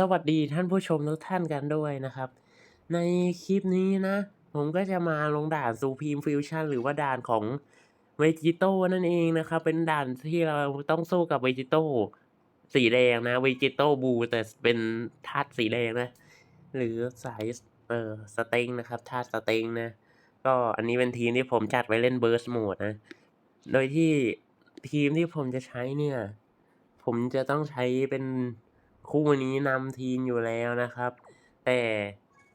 สวัสดีท่านผู้ชมทุกท่านกันด้วยนะครับ ในคลิปนี้นะ ผมก็จะมาลงด่าน Supreme Fusion หรือว่าด่านของ Vegito นั่นเองนะครับ เป็นด่านที่เราต้องสู้กับ Vegito สีแดงนะ Vegito Blue แต่เป็นธาตุสีแดงนะ หรือสายเอ่อสเต็งนะครับธาตุสเต็งนะ ก็อันนี้เป็นทีมที่ผมจัดไว้เล่น Burst Mode นะ โดยที่ทีมที่ผมจะใช้เนี่ย ผมจะต้องใช้เป็น คู่นี้นำทีมอยู่แล้วนะครับ แต่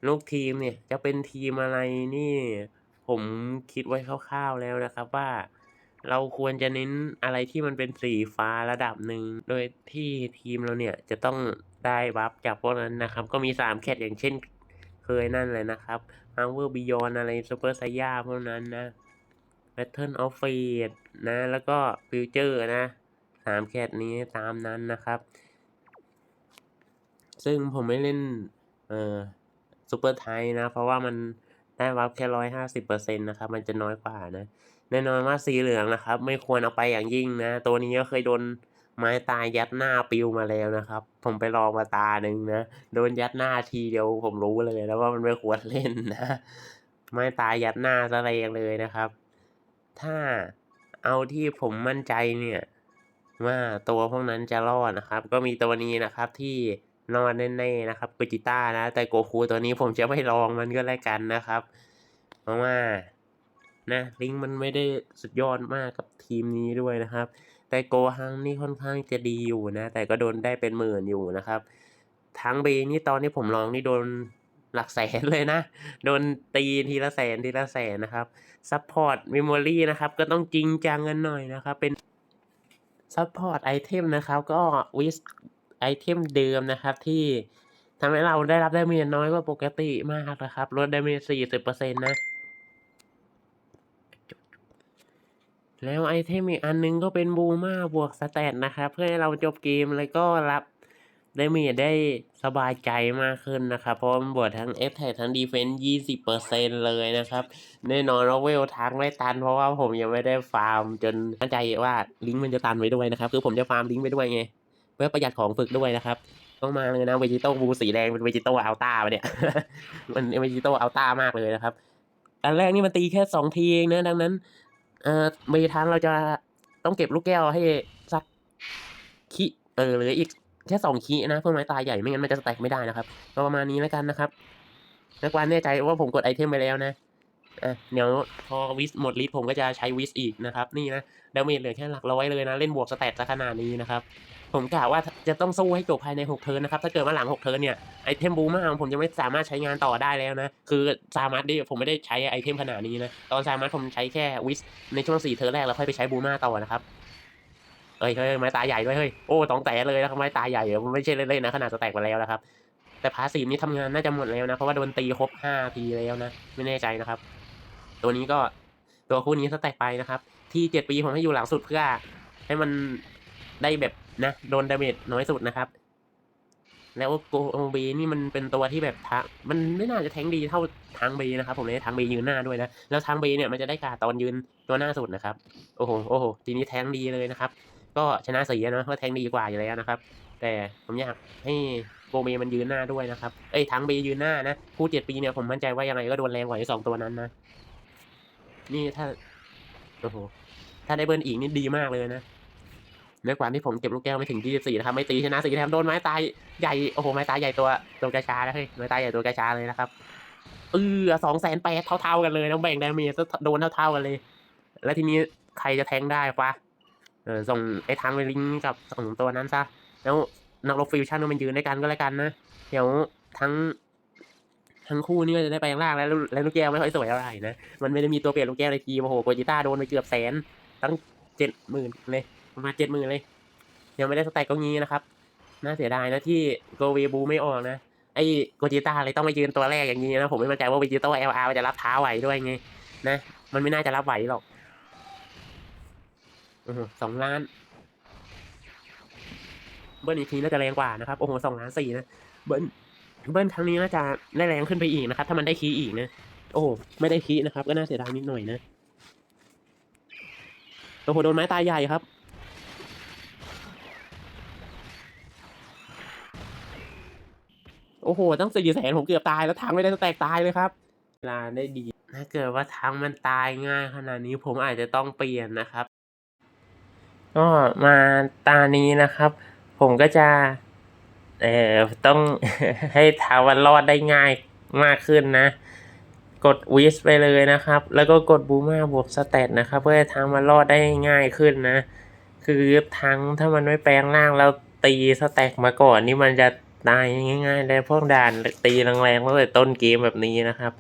ลูกทีมเนี่ยจะเป็นทีมอะไรนี่ผมคิดไว้คร่าวๆแล้วนะครับว่าเราควรจะเน้นอะไรที่มันเป็นสีฟ้าระดับหนึ่ง โดยที่ทีมเราเนี่ยจะต้องได้บัฟจากพวกนั้นนะครับ ก็มี 3 แคทอย่างเช่นเคยนั่นเลยนะครับ Power Beyond อะไร Super Saiyan พวกนั้นนะ Battle of Fate นะ แล้วก็ Future นะสามแคทนี้ตามนั้นนะครับ ซึ่งผมไม่เล่นเอ่อซูเปอร์ไทนะ เพราะว่ามันได้วับแค่ร้อยห้าสิบเปอร์เซ็นต์นะครับ มันจะน้อยกว่านะ แน่นอนว่าสีเหลืองนะครับ ไม่ควรเอาไปอย่างยิ่งนะ ตัวนี้ก็เคยโดนไม้ตายยัดหน้าปิวมาแล้วนะครับ ผมไปลองมาตาหนึ่งนะ โดนยัดหน้าทีเดียวผมรู้เลยแล้วว่ามันไม่ควรเล่นนะ ไม้ตายยัดหน้าซะแรงเลยนะครับ ถ้าเอาที่ผมมั่นใจเนี่ย ว่าตัวพวกนั้นจะรอดนะครับ ก็มีตัวนี้นะครับที่ รอดแน่ๆนะครับกจิต้านะ แต่โกคูตัวนี้ผมจะไม่ลองมันก็แล้วกันนะครับ เพราะว่านะลิงก์มันไม่ได้สุดยอดมากกับทีมนี้ด้วยนะครับ แต่โกฮังนี่ค่อนข้างจะดีอยู่นะ แต่ก็โดนได้เป็นหมื่นอยู่นะครับ ทั้งเบนี่ตอนที่ผมลองนี่โดนหลักแสนเลยนะ โดนตีทีละแสนทีละแสนนะครับซัพพอร์ตเมมโมรีนะครับก็ต้องจริงจังกันหน่อยนะครับ เป็นซัพพอร์ตไอเทมนะครับ ก็วิส ไอเทมเดิมนะครับที่ทำให้เราได้รับดาเมจน้อยกว่าปกติมากนะครับ ลดดาเมจ40%นะ แล้วไอเทมอีกอันนึงก็เป็นบูมาบวกสแตทนะครับ เพื่อให้เราจบเกมแล้วก็รับดาเมจได้สบายใจมากขึ้นนะครับ เพราะมันบวกทั้ง F แท็ทั้งดีเฟนส์20%เลยนะครับ แน่นอนว่าเวลทักไม่ตัน เพราะว่าผมยังไม่ได้ฟาร์มจนมั่นใจว่าลิงก์มันจะตันไว้ด้วยนะครับ คือผมจะฟาร์มลิงก์ไว้ด้วยไง เพื่อประหยัดของฝึกด้วยนะครับ ต้องมาเลยนะเวจิโต้บูสีแดงเป็นเวจิโต้อัลต้าปเนี่ย มันเวจิโต้อัลต้ามากเลยนะครับ อันแรกนี่มันตีแค่สองทีเองนะดังนั้นเอ่อเมทันเราจะต้องเก็บลูกแก้วให้สักคิเออเหลืออีกแค่สองคินะเพื่อไม้ตายใหญ่ไม่งั้นมันจะสแต็กไม่ได้นะครับก็ประมาณนี้แล้วกันนะครับนักวานแน่ใจว่าผมกดไอเทมไปแล้วนะอะเดี๋ยวพอวิสหมดลิสผมก็จะใช้วิสอีกนะครับ นี่นะดาเมจเหลือแค่หลักร้อยเลยนะ เล่นบวกสแตทซะขนาดนี้นะครับ ผมกะว่าจะต้องสู้ให้จบภายใน6เทิร์นนะครับ ถ้าเกิดว่าหลัง6เทิร์นเนี่ยไอเทมบูมาของผมจะไม่สามารถใช้งานต่อได้แล้วนะ คือซามัสดิผมไม่ได้ใช้ไอเทมขนาดนี้นะ ตอนซามัสผมใช้แค่วิสในช่วง4เทิร์นแรกแล้วค่อยไปใช้บูมาต่อนะครับเฮ้ยเฮ้ยไม้ตาใหญ่ด้วยเฮ้ย โอ้ต้องแต่เลยนะครับไม้ตาใหญ่เหรอมันไม่ใช่เล่นๆนะขนาดสแตกมาแล้วนะครับ แต่พาสีนี้ทำงานน่าจะหมดแล้วนะ เพราะว่าโดนตีครบ5ทีแล้วนะ ไม่แน่ใจนะครับ ตัวนี้ก็ตัวคู่นี้สแต็กไปนะครับ ที่7ปีผมให้อยู่หลังสุดเพื่อให้มันได้แบบ นะโดนดาเมจน้อยสุดนะครับ แล้วโกโอเบนี่มันเป็นตัวที่แบบทางมันไม่น่าจะแทงดีเท่าทางเบนะครับ ผมเลยทางเบยืนหน้าด้วยนะแล้วทางเบเนี่ยมันจะได้การตอนยืนตัวหน้าสุดนะครับโอ้โหโอ้โหทีนี้แทงดีเลยนะครับ ก็ชนะสีนะเพราะแทงดีกว่าอยู่แล้วนะครับ แต่ผมอยากให้โกเบมันยืนหน้าด้วยนะครับเอ้ยทางเบยืนหน้านะคู่เจ็ดปีเนี่ยผมมั่นใจว่ายังไงก็โดนแรงกว่าไอ้สองตัวนั้นนะนี่ถ้าโอ้โหถ้าได้เบิร์นอีกนี่ดีมากเลยนะ ในกว่าที่ผมเก็บลูกแก้วไม่ถึงที่สี่นะครับ ไม่ตีชนะสี่แถมโดนไม้ตายใหญ่ โอ้โห ไม้ตายใหญ่ตัวตัวกระชาแล้วเฮ้ย ไม้ตายใหญ่ตัวกระชาเลยนะครับ เออสองแสนแปดเท่าๆกันเลยต้องแบ่งดาเมจโดนเท่าๆกันเลย แล้วทีนี้ใครจะแทงได้ปะเออส่งไอ้ทางไปลิงกับสองตัวนั้นซะ แล้วนักรบฟิวชั่นมันยืนด้วยกันก็แล้วกันนะ เดี๋ยวทั้งทั้งคู่นี่ก็จะได้ไปข้างล่างแล้วแล้วลูกแก้วไม่ค่อยสวยเท่าไรนะ มันไม่ได้มีตัวเปลี่ยนลูกแก้วในทีมโอ้โหโกจิต้าโดนไปเกือบแสน ตั้งเจ็ดหมื่นเลย ประมาณเจ็ดหมื่นเลย ยังไม่ได้สแต็กก็งี้นะครับ น่าเสียดายนะที่โกเวบูไม่ออกนะ ไอ้โกจิต้าเลยต้องไปยืนตัวแรกอย่างนี้นะ ผมไม่มั่นใจว่าเวจิโต้เอลอาร์จะรับเท้าไหวด้วยไง นะ มันไม่น่าจะรับไหวหรอกอื้อหือสองล้าน เบิ้ลอีกทีน่าจะแรงกว่านะครับ โอ้โหสองล้านสี่นะ เบิ้ล เบิ้ลครั้งนี้น่าจะได้แรงขึ้นไปอีกนะครับ ถ้ามันได้คีอีกนะ โอ้โห ไม่ได้คีนะครับ ก็น่าเสียดายนิดหน่อยนะ โอ้โห โดนไม้ตายใหญ่ครับ โอ้โหตั้งสี่แสนผมเกือบตายแล้วทางไม่ได้แตกตายเลยครับเวลาได้ดี ถ้าเกิดว่าทางมันตายง่ายขนาดนี้ผมอาจจะต้องเปลี่ยนนะครับ ก็มาตานี้นะครับ ผมก็จะเอ่อต้องให้ทางวันรอดได้ง่ายมากขึ้นนะ กดวิสไปเลยนะครับ แล้วก็กดบูมาบวกสเตตนะครับ เพื่อให้ทางมันรอดได้ง่ายขึ้นนะ คือทั้งถ้ามันไม่แปลงร่างแล้วตีสแต็กมาก่อนนี่มันจะ ตายง่ายๆเลยพวกด่านตีแรงๆตั้งแต่ต้นเกมแบบนี้นะครับ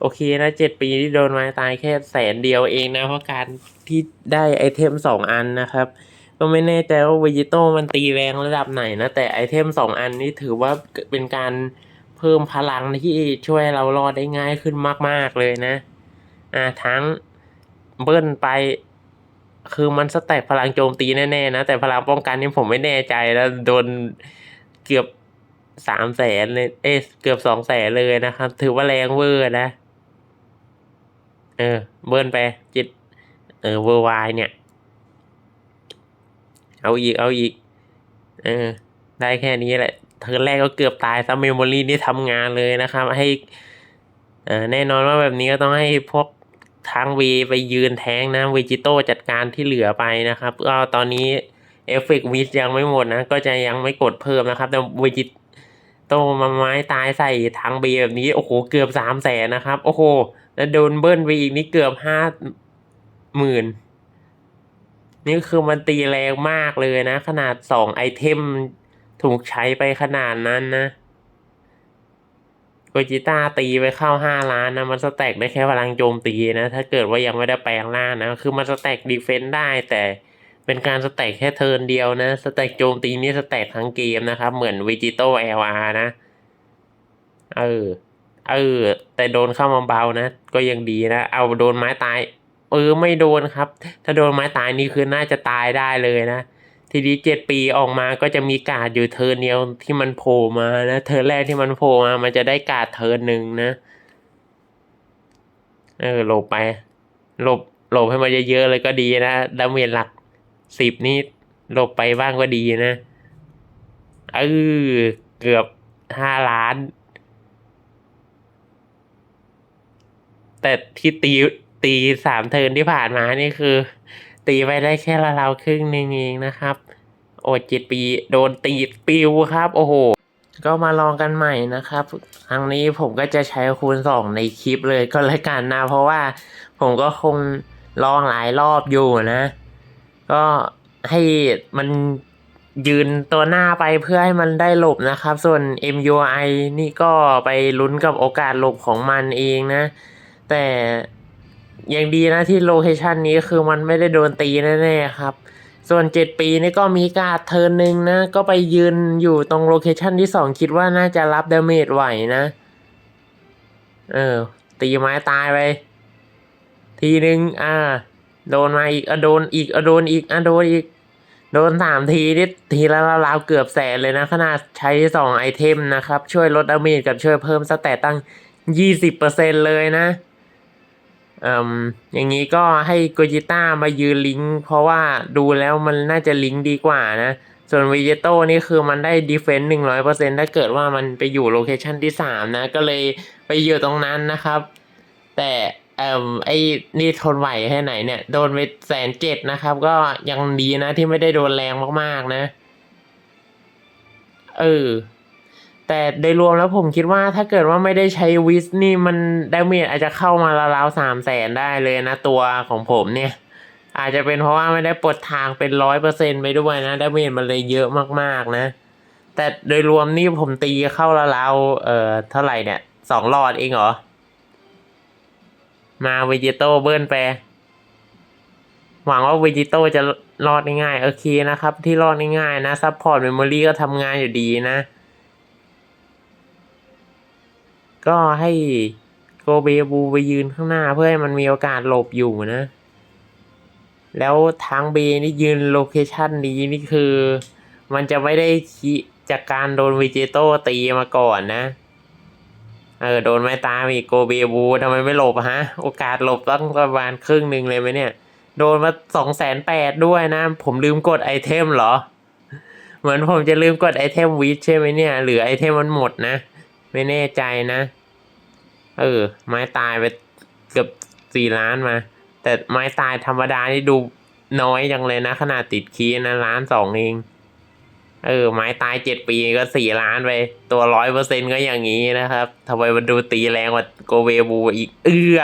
โอเคนะเจ็ดปีที่โดนม้ตายแค่แสนเดียวเองนะเพราะการที่ได้ไอเทมสองอันนะครับ ก็ไม่แน่ใจว่าวิจิโต้มันตีแรงระดับไหนนะ แต่ไอเทมสองอันนี้ถือว่าเป็นการเพิ่มพลังที่ช่วยเรารอดได้ง่ายขึ้นมาก ๆเลยนะ อ่าทั้งเบิ้ลไปคือมันสแต็กพลังโจมตีแน่ๆนะ แต่พลังป้องกันนี่ผมไม่แน่ใจแล้วโดนเกือบ สามแสนเลยเอ้ยเกือบสองแสนเลยนะครับ ถือว่าแรงเวอร์นะ เออ เบิ้ลไปจิต เออเวอร์ไวเนี่ย เอาอีก เอาอีก เออ ได้แค่นี้แหละเทิร์นแรกก็เกือบตายซัมเมมโมรี่นี่ทำงานเลยนะครับ ให้เออแน่นอนว่าแบบนี้ก็ต้องให้พวกทางวีไปยืนแทงนะเวจิโต้จัดการที่เหลือไปนะครับก็ตอนนี้เอฟเฟกต์วิสยังไม่หมดนะ ก็จะยังไม่กดเพิ่มนะครับ แต่เวจิ โตมาไม้ตายใส่ทางเบีแบบนี้ โอ้โห เกือบสามแสนนะครับ โอ้โห แล้วโดนเบิ้ลไปอีกนี่เกือบห้าหมื่นนี่คือมันตีแรงมากเลยนะ ขนาดสองไอเทมถูกใช้ไปขนาดนั้นนะโกจิต้าตีไปเข้าห้าล้านนะ มันสแต็กได้แค่พลังโจมตีนะ ถ้าเกิดว่ายังไม่ได้แปลงร่านะ คือมันสแต็กดีเฟนต์ได้แต่ เป็นการสแต็กแค่เทิร์นเดียวนะ สแต็กโจมตีนี่สแต็กทั้งเกมนะครับ เหมือนวิจิโต้เอลอานะ เออ เออ แต่โดนเข้ามาเบานะ ก็ยังดีนะ เอาโดนไม้ตาย เออ ไม่โดนครับ ถ้าโดนไม้ตายนี่คือน่าจะตายได้เลยนะ ทีนี้เจ็ดปีออกมาก็จะมีกาดอยู่เทิร์นเดียวที่มันโผล่มานะ เทิร์นแรกที่มันโผล่มา มันจะได้กาดเทิร์นหนึ่งนะ เออ หลบไป หลบ หลบให้มันเยอะๆเลยก็ดีนะดาเมจหลัก สิบนี่หลบไปบ้างก็ดีนะเออเกือบห้าล้าน แต่ที่ตีตีสามเทินที่ผ่านมานี่คือ ตีไปได้แค่ละเราครึ่งนึงเองนะครับ โอ้จ็ดปีโดนตีปิวครับ โอ้โห ก็มาลองกันใหม่นะครับครั้งนี้ผมก็จะใช้คูณสองในคลิปเลยก็แล้วกันนะ เพราะว่าผมก็คงลองหลายรอบอยู่นะ ก็ให้มันยืนตัวหน้าไปเพื่อให้มันได้หลบนะครับ ส่วน MUI นี่ก็ไปลุ้นกับโอกาสหลบของมันเองนะ แต่ยังดีนะที่โลเคชันนี้คือมันไม่ได้โดนตีแน่ๆครับ ส่วนเจ็ดปีนี่ก็มีการ์ดเทิร์นหนึ่งนะ ก็ไปยืนอยู่ตรงโลเคชันที่สองคิดว่าน่าจะรับดาเมจไหวนะ เออ ตีไม้ตายไป ทีนึงอ่า โดนมาอีกอะโดนอีกอะโดนอีกอะโดนอีก โดนสามทีนี่ทีละราวเกือบแสนเลยนะ ขนาดใช้สองไอเทมนะครับ ช่วยลดดาเมจกับช่วยเพิ่มสแตตตั้งยี่สิบเปอร์เซ็นเลยนะเอ่มอย่างนี้ก็ให้โกจิต้ามายืนลิงก์เพราะว่าดูแล้วมันน่าจะลิงก์ดีกว่านะ ส่วนวิเจโต้นี่คือมันได้ดีเฟนต์หนึ่งร้อยเปอร์เซ็นถ้าเกิดว่ามันไปอยู่โลเคชันที่สามนะ ก็เลยไปอยู่ตรงนั้นนะครับ แต่ เอ่มไอ้นี่ทนไหวแค่ไหนเนี่ย โดนไปแสนเจ็ดนะครับ ก็ยังดีนะที่ไม่ได้โดนแรงมากๆนะ เออ แต่โดยรวมแล้วผมคิดว่าถ้าเกิดว่าไม่ได้ใช้วิสนี่มันดาเมจอาจจะเข้ามาราวๆสามแสนได้เลยนะตัวของผมเนี่ย อาจจะเป็นเพราะว่าไม่ได้ปลดทางเป็นร้อยเปอร์เซ็นไปด้วยนะดาเมจมันเลยเยอะมากๆนะ แต่โดยรวมนี่ผมตีเข้าราวๆเอ่อเท่าไหร่เนี่ยสองหลอดเองเหรอ มาเวจิโต้เบิ้ลไป หวังว่าเวจิโต้จะรอดง่ายๆโอเคนะครับ ที่รอดง่ายๆนะซัพพอร์ตเมมโมรี่ก็ทำงานอยู่ดีนะ ก็ให้โกเบบูไปยืนข้างหน้าเพื่อให้มันมีโอกาสหลบอยู่นะ แล้วทางเบนี่ยืนโลเคชันนี้นี่คือ มันจะไม่ได้คิจากการโดนวิเจโต้ตีมาก่อนนะ เออโดนไม้ตายอีกโกเบบูทำไมไม่หลบฮะ โอกาสหลบต้องประมาณครึ่งหนึ่งเลยไหมเนี่ย โดนมาสองแสนแปดด้วยนะ ผมลืมกดไอเทมเหรอ เหมือนผมจะลืมกดไอเทมวิชใช่ไหมเนี่ย หรือไอเทมมันหมดนะ ไม่แน่ใจนะ เออ ไม้ตายไปเกือบสี่ล้านมา แต่ไม้ตายธรรมดานี่ดูน้อยจังเลยนะ ขนาดติดคีนะล้านสองเอง เออไม้ตายเจ็ดปีก็สี่ล้านไป ตัวร้อยเปอร์เซ็นก็อย่างนี้นะครับทำไมมันดูตีแรงกว่าโกเวบูอีก เอื้อ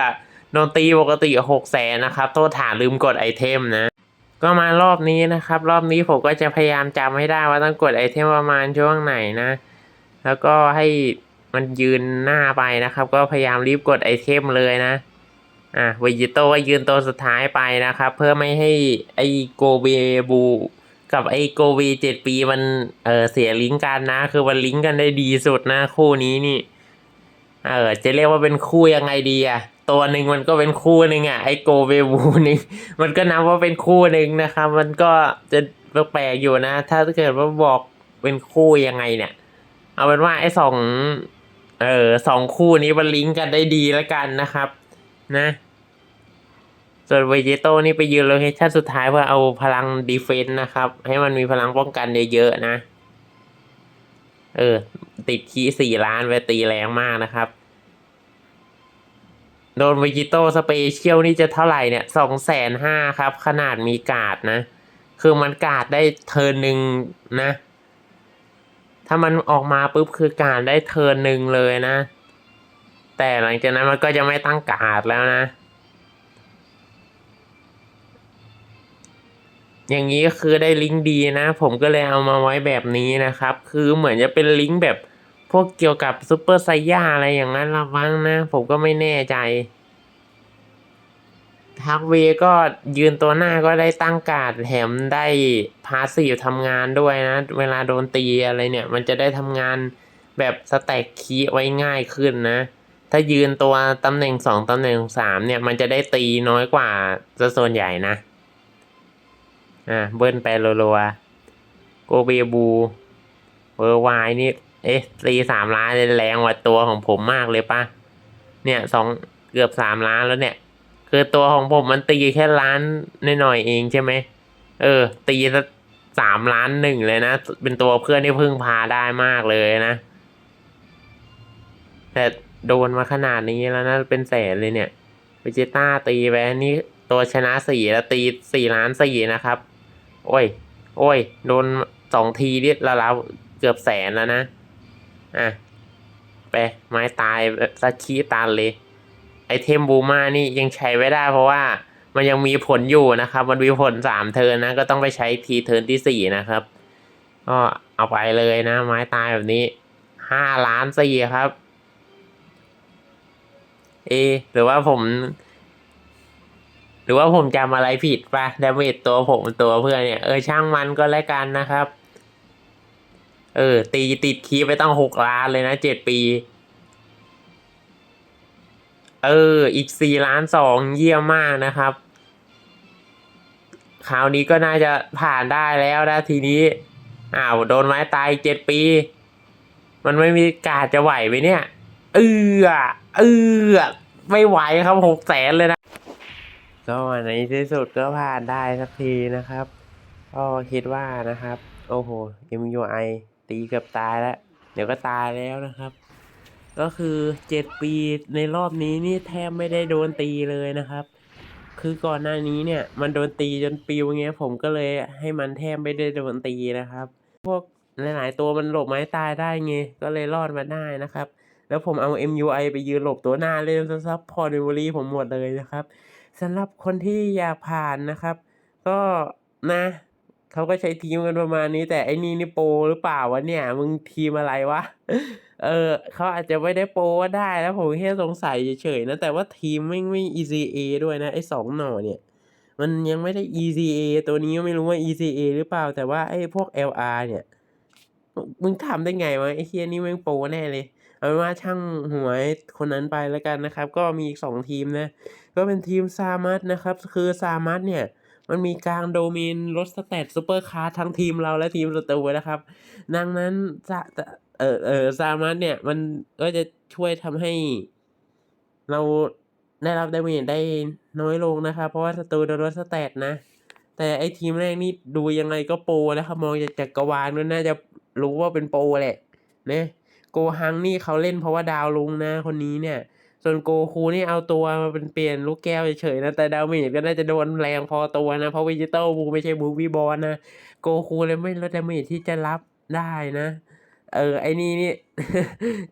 โดนตีปกติหกแสนนะครับ โทษฐานลืมกดไอเทมนะ ก็มารอบนี้นะครับ รอบนี้ผมก็จะพยายามจำให้ได้ว่าต้องกดไอเทมประมาณช่วงไหนนะ แล้วก็ให้มันยืนหน้าไปนะครับ ก็พยายามรีบกดไอเทมเลยนะอะเวจิโต้ก็ยืนตัวสุดท้ายไปนะครับ เพื่อไม่ให้ไอโกเบบู กับไอโกเวเจ็ดปีมันเออเสียลิงก์กันนะ คือมันลิงก์กันได้ดีสุดนะคู่นี้นี่ เออจะเรียกว่าเป็นคู่ยังไงดีอะตัวหนึ่งมันก็เป็นคู่หนึ่งอะไอโกเบบูนี่มันก็นับว่าเป็นคู่หนึ่งนะครับ มันก็จะแปลกๆอยู่นะ ถ้าเกิดว่าบอกเป็นคู่ยังไงเนี่ย เอาเป็นว่าไอสองเออสองคู่นี้มันลิงก์กันได้ดีแล้วกันนะครับ นะ ส่วนเวเจโต้นี่ไปยืนโลเคชั่นสุดท้ายเพื่อเอาพลังดีเฟนต์นะครับ ให้มันมีพลังป้องกันเยอะๆนะ เออ ติดคีสี่ล้านไปตีแรงมากนะครับ โดนเวจิโต้สเปเชียลนี่จะเท่าไหร่เนี่ยสองแสนห้าครับ ขนาดมีกาดนะ คือมันกาดได้เทินหนึ่งนะ ถ้ามันออกมาปุ๊บคือการ์ดได้เทินหนึ่งเลยนะ แต่หลังจากนั้นมันก็จะไม่ตั้งกาดแล้วนะ อย่างนี้ก็คือได้ลิงก์ดีนะ ผมก็เลยเอามาไว้แบบนี้นะครับ คือเหมือนจะเป็นลิงก์แบบพวกเกี่ยวกับซูเปอร์ไซย่าอะไรอย่างนั้นละมั้งนะ ผมก็ไม่แน่ใจทักเวก็ยืนตัวหน้าก็ได้ตั้งการ์ดแถมได้พาสซีฟทำงานด้วยนะ เวลาโดนตีอะไรเนี่ย มันจะได้ทำงานแบบสแต็กคีไว้ง่ายขึ้นนะ ถ้ายืนตัวตำแหน่งสองตำแหน่งสามเนี่ย มันจะได้ตีน้อยกว่าจะส่วนใหญ่นะ อ่าเบิ้ลไปรัวๆโกเบบูเวอร์ไวนี่เอ๊ะตีสามล้านแรงกว่าตัวของผมมากเลยปะเนี่ยสองเกือบสามล้านแล้วเนี่ย คือตัวของผมมันตีแค่ล้านหน่อยๆเองใช่ไหมเออ ตีสักสามล้านหนึ่งเลยนะ เป็นตัวเพื่อนที่พึ่งพาได้มากเลยนะ แต่โดนมาขนาดนี้แล้วนะ เป็นแสนเลยเนี่ยเวจิต้าตีไปนนี้ตัวชนะสี่แล้วตีสี่ล้านสี่นะครับ โอ้ย โอ้ย โดนสองทีเนี่ละลาวเกือบแสนแล้วนะ อะ ไป ไม้ตายสักขี้ตานเลย ไอเทมบูมานี่ยังใช้ไม่ได้เพราะว่ามันยังมีผลอยู่นะครับ มันมีผลสามเทินนะ ก็ต้องไปใช้ทีเทินที่สี่นะครับ ก็เอาไปเลยนะ ไม้ตายแบบนี้ห้าล้านสี่ครับ เอ หรือว่าผม รือว่าผมจำอะไรผิดปะดาเมจตัวผมตัวเพื่อนเนี่ย เออช่างมันก็แล้วกันนะครับ เออ ตีติดคีไปตั้งหกล้านเลยนะเจ็ดปี เออ อีกสี่ล้านสองเยี่ยมมากนะครับ คราวนี้ก็น่าจะผ่านได้แล้วนะทีนี้ อ้าวโดนไม้ตายเจ็ดปี มันไม่มีการจะไหวไหมเนี่ย เออเออไม่ไหวครับหกแสนเลยนะ ก็ในที่สุดก็ผ่านได้สักทีนะครับ ก็คิดว่านะครับ โอ้โห MUI ตีเกือบตายแล้ว เดี๋ยวก็ตายแล้วนะครับ ก็คือเจ็ดปีในรอบนี้นี่แทบไม่ได้โดนตีเลยนะครับ คือก่อนหน้านี้เนี่ยมันโดนตีจนปิวเงี้ยผมก็เลยให้มันแทบไม่ได้โดนตีนะครับ พวกหลายๆตัวมันหลบไม้ตายได้ไงก็เลยรอดมาได้นะครับ แล้วผมเอา MUI ไปยืนหลบตัวหน้าเล่นซับพอร์ตเมมโมรี่ผมหมดเลยนะครับ สำหรับคนที่อยากผ่านนะครับ ก็นะเขาก็ใช้ทีมกันประมาณนี้ แต่ไอ้นี่นี่โปรหรือเปล่าวะเนี่ย มึงทีมอะไรวะ เออเขาอาจจะไม่ได้โปรก็ได้แล้วผมแค่สงสัยเฉยๆนะ แต่ว่าทีมไม่ไม่ ECA ด้วยนะ ไอ้สองหน่อเนี่ย มันยังไม่ได้ ECA ตัวนี้ก็ไม่รู้ว่า ECA หรือเปล่า แต่ว่าไอ้พวก LR เนี่ย มึงทำได้ไงวะไอ้เฮียนี่แม่งโปรแน่เลย เอาว่าช่างหวยคนนั้นไปแล้วกันนะครับ ก็มีอีกสองทีมนะ ก็เป็นทีมซามัสนะครับ คือซามัสเนี่ย มันมีกลางโดมินรถสแตทซูเปอร์คาร์ทั้งทีมเราและทีมศัตรูนะครับ ดังนั้นซาเออเออซามัสเนี่ย มันก็จะช่วยทำให้ เราได้รับดาเมจได้น้อยลงนะครับ เพราะว่าศัตรูโดนรถสแตทนะแต่ไอทีมแรกนี่ดูยังไงก็โปรนะครับมองจากจักรวาลนั่นน่าจะรู้ว่าเป็นโปรแหละนะ โกฮังนี่เขาเล่นเพราะว่าดาวลุงนะคนนี้เนี่ย ส่วนโกคูนี่เอาตัวมาเป็นเปลี่ยนลูกแก้วเฉยๆนะ แต่ดาเมจก็น่าจะโดนแรงพอตัวนะ เพราะวิจิตอลบูไม่ใช่บูวีบอลนะ โกคูเลยไม่ลดดาเมจที่จะรับได้นะ เออ ไอ้นี่นี่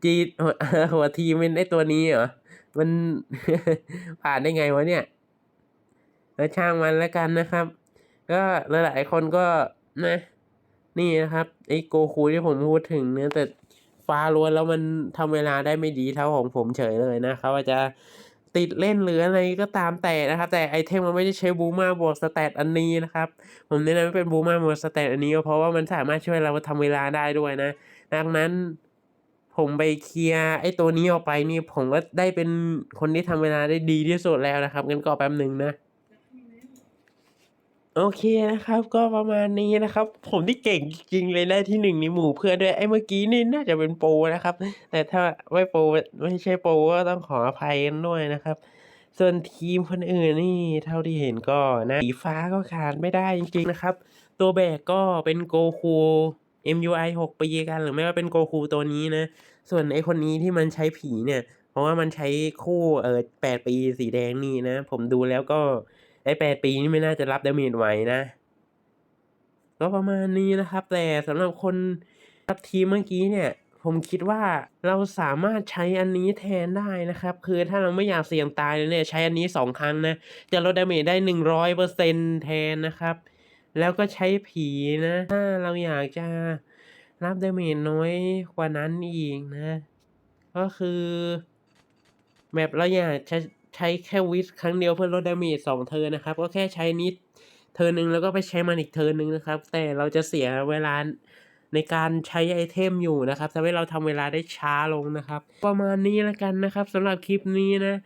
จีหัวหัวทีมเป็นไอ้ตัวนี้เหรอ มันผ่านได้ไงวะเนี่ยแล้วช่างมันแล้วกันนะครับ ก็หลายๆคนก็นะ นี่นะครับไอ้โกคูที่ผมพูดถึงเนี่ยแต่ ฟ้าล้วนแล้วมันทำเวลาได้ไม่ดีเท่าของผมเฉยเลยนะครับว่าจะติดเล่นหรืออะไรก็ตามแต่นะครับ แต่ไอเทมมันไม่ได้ใช้บูมาบวกสแตตอันนี้นะครับ ผมแนะนำให้เป็นบูมาบวกสแตตอันนี้เพราะว่ามันสามารถช่วยเราทำเวลาได้ด้วยนะดังนั้นผมไปเคลียร์ไอตัวนี้ออกไปนี่ผมก็ได้เป็นคนที่ทำเวลาได้ดีที่สุดแล้วนะครับงั้นก็แป๊บหนึ่งนะ โอเคนะครับ ก็ประมาณนี้นะครับ ผมที่เก่งจริงเลยได้ที่หนึ่งในหมู่เพื่อนด้วยไอ้เมื่อกี้นี่น่าจะเป็นโปรนะครับ แต่ถ้าไม่โปรไม่ใช่โปรก็ต้องขออภัยกันด้วยนะครับ ส่วนทีมคนอื่นนี่เท่าที่เห็นก็นะสีฟ้าก็ขาดไม่ได้จริงๆนะครับ ตัวแบกก็เป็นโกคู MUI 6ปีกันหรือไม่ก็เป็นโกคูตัวนี้นะ ส่วนไอคนนี้ที่มันใช้ผีเนี่ย เพราะว่ามันใช้คู่เออแปดปีสีแดงนี่นะ ผมดูแล้วก็ ไอ้แปดปีนี่ไม่น่าจะรับดาเมจไหวนะ ก็ประมาณนี้นะครับ แต่สำหรับคนรับทีมเมื่อกี้เนี่ย ผมคิดว่าเราสามารถใช้อันนี้แทนได้นะครับ คือถ้าเราไม่อยากเสี่ยงตายเนี่ยใช้อันนี้สองครั้งนะ จะลดดาเมจได้หนึ่งร้อยเปอร์เซ็นแทนนะครับ แล้วก็ใช้ผีนะ ถ้าเราอยากจะรับดาเมจน้อยกว่านั้นอีกนะ ก็คือแบบเราอยากจะ ใช้แค่วิสครั้งเดียวเพื่อลดดาเมจสองเทิร์นนะครับ ก็แค่ใช้นิดเทิร์นหนึ่งแล้วก็ไปใช้มันอีกเทิร์นหนึ่งนะครับ แต่เราจะเสียเวลาในการใช้ไอเทมอยู่นะครับทำให้เราทำเวลาได้ช้าลงนะครับ ประมาณนี้แล้วกันนะครับสำหรับคลิปนี้นะ